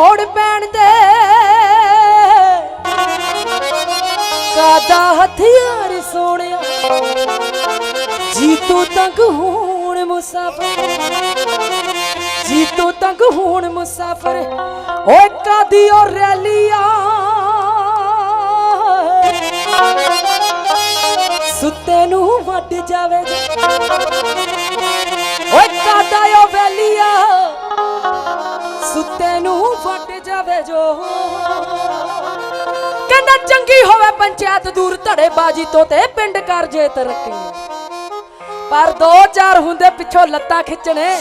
ਉਹ ਚੱਲੇ ਲੋੜ ਪੈਣ ਤੇ। ਕਾਦਾ ਹਥਿਆਰ ਸੋਹਣਿਆ। ਜੀ ਤੋਂ ਤੱਕ ਹੋਣ ਮੁਸਾਫਰ। ਜੀ ਤੋਂ ਤੱਕ ਹੋਣ ਮੁਸਾਫਰ। ਓਏ ਕਾਦੀ ਓ ਰੈਲੀਆਂ। ਸੁੱਤੇ ਨੂੰ ਵੱਡ ਜਾਵੇ। ਓਏ ਕਾਦਾ ਓ ਵੈਲੀਆ। ਸੁੱਤੇ ਨੂੰ ਵੱਢ ਜਾਵੇ ਜੋ। ਕਹਿੰਦਾ ਚੰਗੀ ਹੋਵੇ ਪੰਚਾਇਤ ਦੂਰ ਧੜੇ ਬਾਜੀ ਤੋਂ ਤੇ ਪਿੰਡ ਕਰ ਜੇ ਤਰੱਕੀ ਪਰ ਦੋ ਚਾਰ ਹੁੰਦੇ ਪਿੱਛੋਂ ਲੱਤਾਂ ਖਿੱਚਣੇ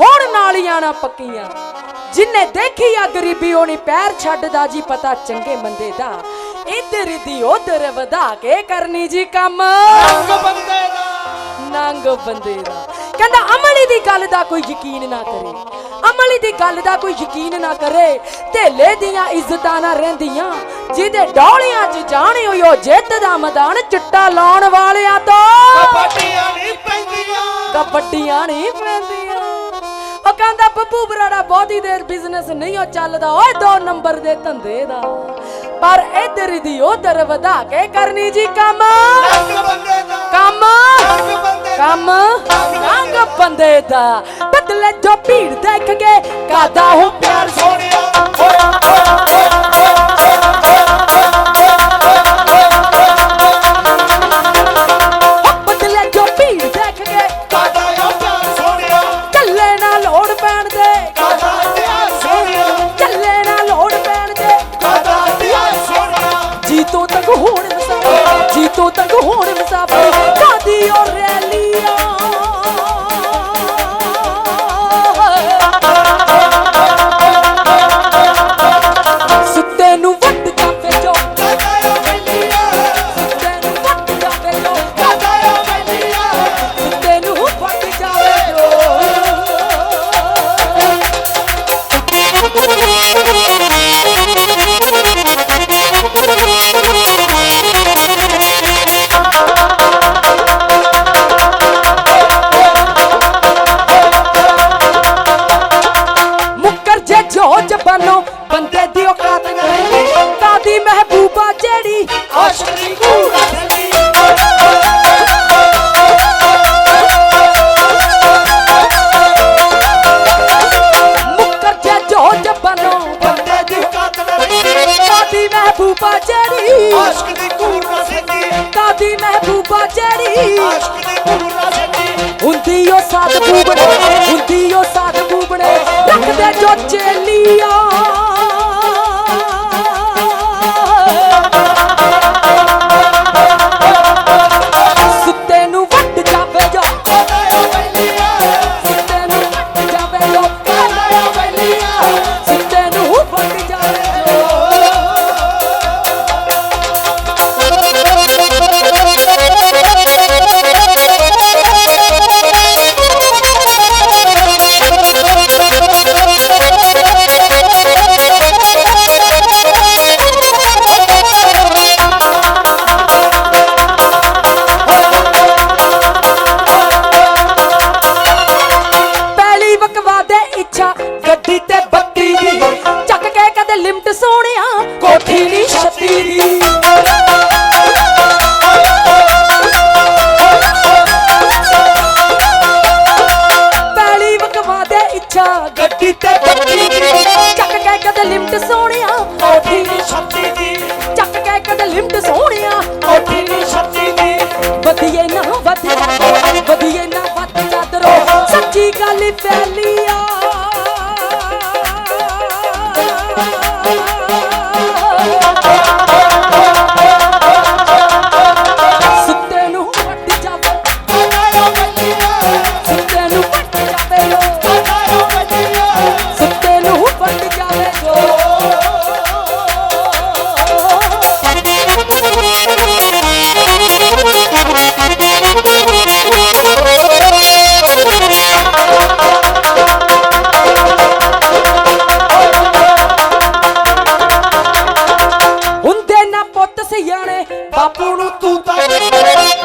ਹੁਣ ਨਾਲੀਆਂ ਨਾ ਪੱਕੀਆਂ। ਜਿਨੇ ਦੇਖੀ ਆ ਗਰੀਬੀ ਹੋਣੀ ਪੈਰ ਛੱਡਦਾ ਜੀ ਪਤਾ ਚੰਗੇ ਮੰਦੇ ਦਾ। ਇੱਧਰ ਦੀ ਉਧਰ ਵਧਾ ਕੇ ਕਰਨੀ ਜੀ ਕੰਮ। ਰੰਗ ਬੰਦੇ ਦਾ। ਨੰਗ ਬੰਦੇ ਦਾ। ਕਹਿੰਦਾ ਅਮਲੀ ਦੀ ਗੱਲ ਦਾ ਕੋਈ ਯਕੀਨ ਨਾ ਕਰੇ। ਅਮਲੀ ਦੀ ਗੱਲ ਦਾ ਕੋਈ ਯਕੀਨ ਨਾ ਕਰੇ। ਢੇਲੇ ਦੀਆਂ ਇੱਜ਼ਤਾਂ ਨਾ ਰਹਿੰਦੀਆਂ। ਜਿਹਦੇ ਡੋਲਿਆਂ 'ਚ ਜਾਣੀ ਹੋਈ ਉਹ ਜਿੱਤ ਦਾ ਮੈਦਾਨ ਚਿੱਟਾ ਲਾਉਣ ਵਾਲਿਆਂ ਤੋਂ। ਕਬੱਡੀਆਂ ਨਹੀਂ ਪੈਂਦੀਆਂ। ਕਬੱਡੀਆਂ ਨਹੀਂ ਪੈਂਦੀਆਂ। ਉਹ ਕਹਿੰਦਾ ਬੱਬੂ ਬਰਾੜਾ ਬਹੁਤੀ ਦੇਰ ਬਿਜ਼ਨਸ ਨਹੀਂ ਉਹ ਚੱਲਦਾ ਓਏ ਦੋ ਨੰਬਰ ਦੇ ਧੰਦੇ ਦਾ। ਪਰ ਇੱਧਰ ਦੀ ਉਧਰ ਵਧਾ ਕੇ ਕਰਨੀ ਜੀ ਕੰਮ। ਕੰਮ। ਕੰਮ। ਰੰਗ ਬੰਦੇ ਦਾ। ਬਦਲੇ ਜੋ ਭੀੜ ਦੇਖ ਕੇ ਕਾਦਾ ਹੋ ਪਿਆਰ ਸੋਹਣਿਆ। ਓਏ ਹੋ ਬਦਲੇ ਜੋ ਭੀੜ ਦੇਖ ਕੇ ਕਾਦਾ ਤੱਕ ਪਿਆਰ ਸੋਹਣਿਆ। Hallelujah.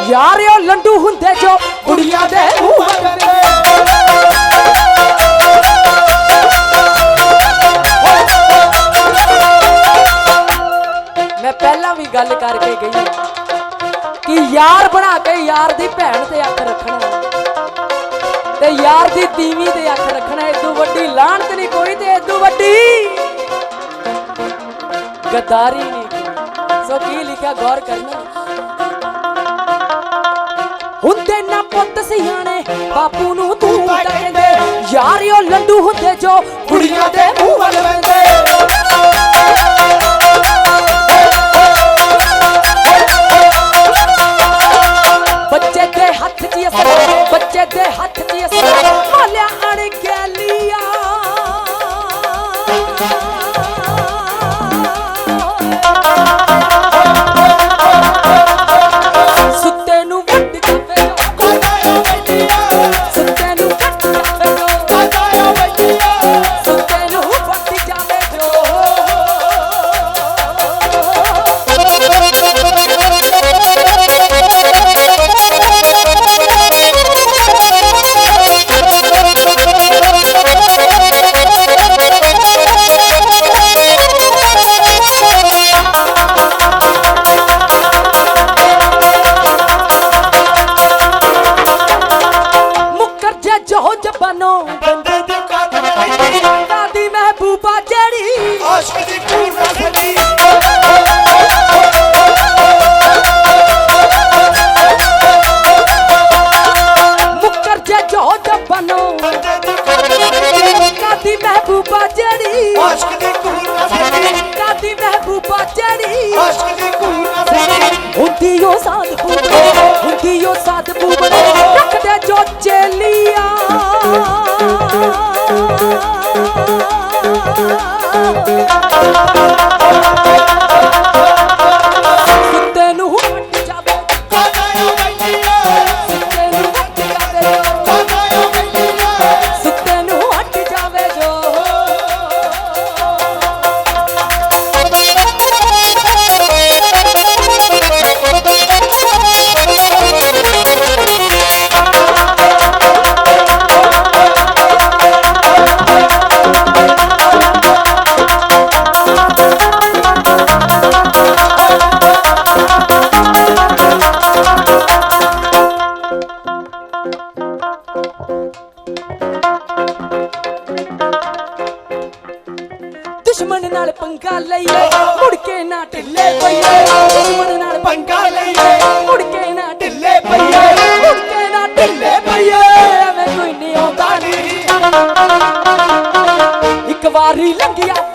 ਯਾਰ ਲੰਡੂ ਹੁੰਦੇ ਜੋ ਕੁੜੀਆਂ ਦੇ ਮੈਂ ਪਹਿਲਾਂ ਵੀ ਗੱਲ ਕਰਕੇ ਗਈ ਕਿ ਯਾਰ ਬਣਾ ਕੇ ਯਾਰ ਦੀ ਭੈਣ ਤੇ ਅੱਖ ਰੱਖਣਾ ਤੇ ਯਾਰ ਦੀ ਦੀਵੀ ਤੇ ਅੱਖ ਰੱਖਣਾ ਇਦੋਂ ਵੱਡੀ ਲਾਹਣਤ ਨਹੀਂ ਕੋਈ ਤੇ ਇਦੋਂ ਵੱਡੀ ਗਦਾਰੀ ਨਹੀਂ। ਸੋ ਕੀ ਲਿਖਿਆ? ਗੌਰ ਕਰਨਾ। ਹੁੰਦੇ ਨਾ ਪੁੱਤ ਸਿਆਣੇ ਬਾਪੂ ਨੂੰ ਤੂੰ ਤਾਂ ਯਾਰ ਉਹ ਲੱਡੂ ਹੁੰਦੇ ਜੋ ਕੁੜੀਆਂ ਦੇ ਮੂੰਹ ਵੱਲ Vande Thank you. lungi ya.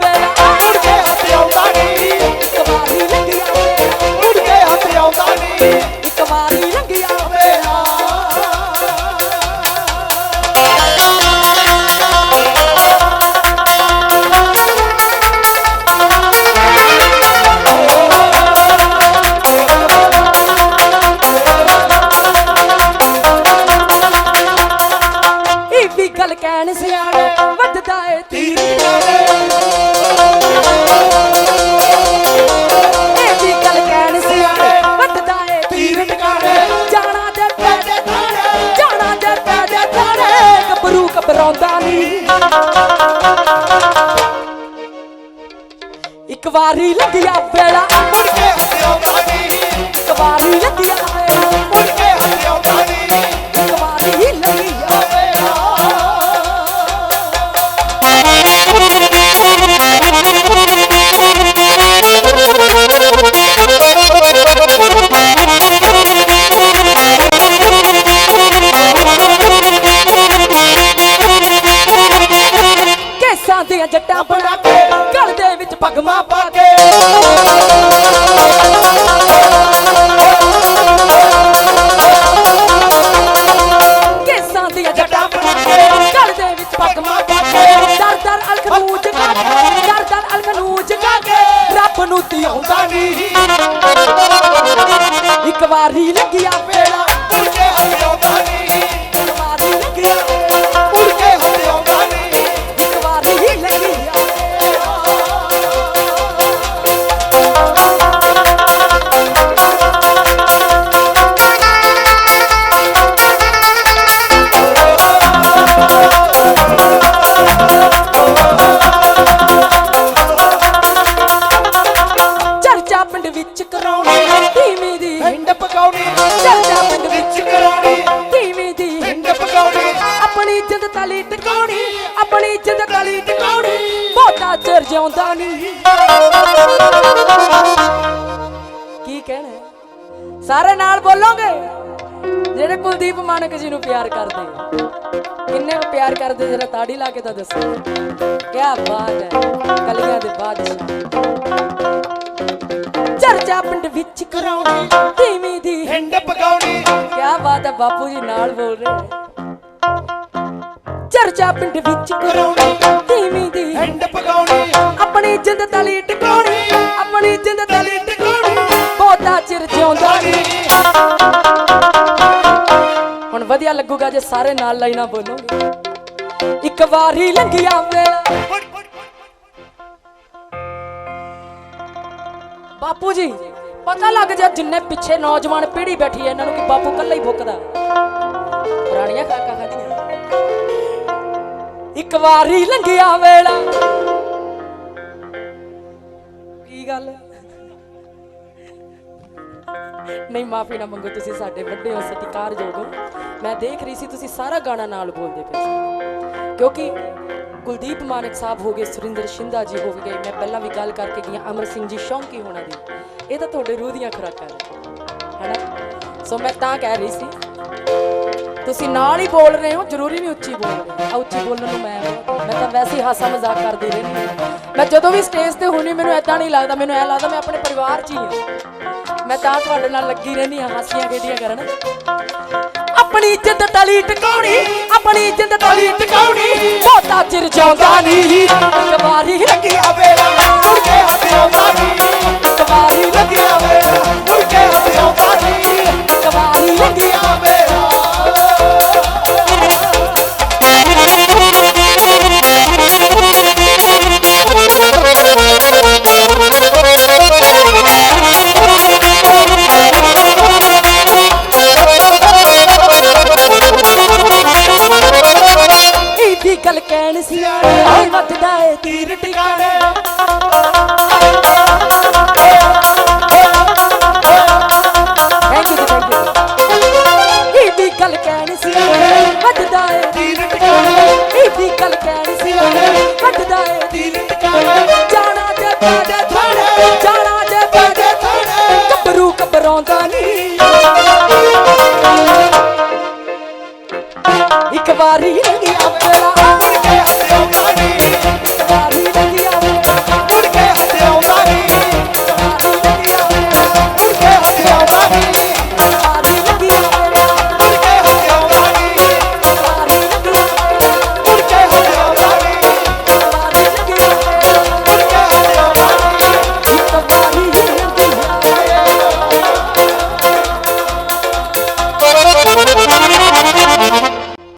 ਇੱਕ ਵਾਰੀ ਲੱਗਿਆ ਵੇਲਾ। ਮੁੜ ਕੇ ਹੁੰਦਿਓ ਕਦੀ ਇੱਕ ਵਾਰੀ ਲੱਗਿਆ ਇੱਕ ਵਾਰੀ ਲੱਗਿਆ ਵੇਲਾ। ਦੂਜੇ ਹੱਥੋਂ ਤਾਂ ਬੋਲੋਗੇ ਜਿਹੜੇ ਕੁਲਦੀਪ ਮਾਨਕ ਜੀ ਨੂੰ ਪਿਆਰ ਕਰਦੇ। ਕਿੰਨੇ ਕੁ ਪਿਆਰ ਕਰਦੇ ਜਰਾ ਤਾੜੀ ਲਾ ਕੇ ਤਾਂ ਦੱਸੋ। ਕੀ ਬਾਤ ਹੈ ਕਲੀਆਂ ਦੇ ਬਾਦਸ਼ਾਹ। ਚਰਚਾ ਪਿੰਡ ਵਿੱਚ ਕਰਾਉਣੀ ਧੀਮੀ ਦੀ। ਹਿੰਡ ਪਕਾਉਣੀ ਕਿਆ ਬਾਤ ਹੈ ਬਾਪੂ ਜੀ ਨਾਲ ਬੋਲ ਰਹੇ। ਚਰਚਾ ਪਿੰਡ ਵਿੱਚ ਕਰਾਉਣੀ ਧੀਮੀ ਦੀ। ਹਿੰਡ ਪਕਾਉਣੀ ਆਪਣੀ ਜਿੰਦ ਤਲੀ ਟਿਕਾਉਣੀ ਆਪਣੀ ਜਿੰਦ ਤਲੀ ਟਿਕਾਉਣੀ। ਬਹੁਤਾ ਚਿਰ ਜਿਉਂਦਾ ਨਹੀਂ। ਵਧੀਆ ਲੱਗੂਗਾ ਜੇ ਸਾਰੇ ਨਾਲ ਲਾਈਨਾਂ ਬੋਲੋਗੇ। ਇੱਕ ਵਾਰੀ ਲੰਘਿਆ ਵੇਲਾ। ਬਾਪੂ ਜੀ, ਪਤਾ ਲੱਗ ਜਾ ਜਿੰਨੇ ਪਿੱਛੇ ਨੌਜਵਾਨ ਪੀੜ੍ਹੀ ਬੈਠੀ ਹੈ, ਇਹਨਾਂ ਨੂੰ ਕਿ ਬਾਪੂ ਕੱਲਾ ਹੀ ਫੁੱਕਦਾ ਪੁਰਾਣੀਆਂ ਕਾਕਾ ਖਾਦੀਆਂ ਇੱਕ ਵਾਰੀ ਲੰਘਿਆ ਵੇਲਾ। ਕੀ ਗੱਲ? ਨਹੀਂ, ਮਾਫੀ ਨਾ ਮੰਗੋ, ਤੁਸੀਂ ਸਾਡੇ ਵੱਡੇ ਹੋ, ਸਤਿਕਾਰਯੋਗ ਹੋ। ਮੈਂ ਦੇਖ ਰਹੀ ਸੀ, ਤੁਸੀਂ ਸਾਰਾ ਗਾਣਾ ਨਾਲ ਬੋਲਦੇ ਪਏ ਸੀ। ਕਿਉਂਕਿ ਕੁਲਦੀਪ ਮਾਨਕ ਸਾਹਿਬ ਹੋ ਗਏ, ਸੁਰਿੰਦਰ ਸ਼ਿੰਦਾ ਜੀ ਹੋ ਗਏ, ਮੈਂ ਪਹਿਲਾਂ ਵੀ ਗੱਲ ਕਰਕੇ ਗਈ ਅਮਰ ਸਿੰਘ ਜੀ ਸ਼ੌਂਕੀ ਹੋਣਾ ਦੀ। ਇਹ ਤਾਂ ਤੁਹਾਡੇ ਰੂਹ ਦੀਆਂ ਖੁਰਾਕਾਂ ਨੇ ਹੈਨਾ ਸੋ ਮੈਂ ਤਾਂ ਕਹਿ ਰਹੀ ਸੀ, ਤੁਸੀਂ ਨਾਲ ਹੀ ਬੋਲ ਰਹੇ ਹੋ, ਜ਼ਰੂਰੀ ਨਹੀਂ ਉੱਚੀ ਬੋਲ ਰਹੇ ਆ ਉੱਚੀ ਬੋਲਣ ਨੂੰ ਮੈਂ ਮੈਂ ਤਾਂ ਵੈਸੇ ਹੀ ਹਾਸਾ ਮਜ਼ਾਕ ਕਰਦੀ ਰਹਿੰਦੀ ਹਾਂ। ਮੈਂ ਜਦੋਂ ਵੀ ਸਟੇਜ ਤੇ ਹੁੰਨੀ ਮੈਨੂੰ ਐਦਾਂ ਨਹੀਂ ਲੱਗਦਾ, ਮੈਨੂੰ ਐ ਲੱਗਦਾ ਮੈਂ ਆਪਣੇ ਪਰਿਵਾਰ 'ਚ ਹੀ ਹਾਂ। ਮੈਂ ਤਾਂ ਤੁਹਾਡੇ ਨਾਲ ਲੱਗੀ ਰਹਿੰਦੀ ਹਾਂ, ਹਾਸੀਆਂ ਖੇਡੀਆਂ ਕਰਨ। ਆਪਣੀ ਇੱਜ਼ਤ ਤਲੀ ਟਿਕਾਉਣੀ ਆਪਣੀ ਇੱਜ਼ਤ ਤਲੀ ਟਿਕਾਉਣੀ ਬਹੁਤਾ ਚਿਰ ਜਿਉਂਦਾ ਨਹੀਂ, ਇੱਕ ਵਾਰੀ ਲੱਗਿਆ ਵੇਲਾ, ਮੁੜ ਕੇ ਹੱਥ ਆਉਂਦਾ ਇੱਕ ਵਾਰੀ ਲੱਗਿਆ ਵੇਲਾ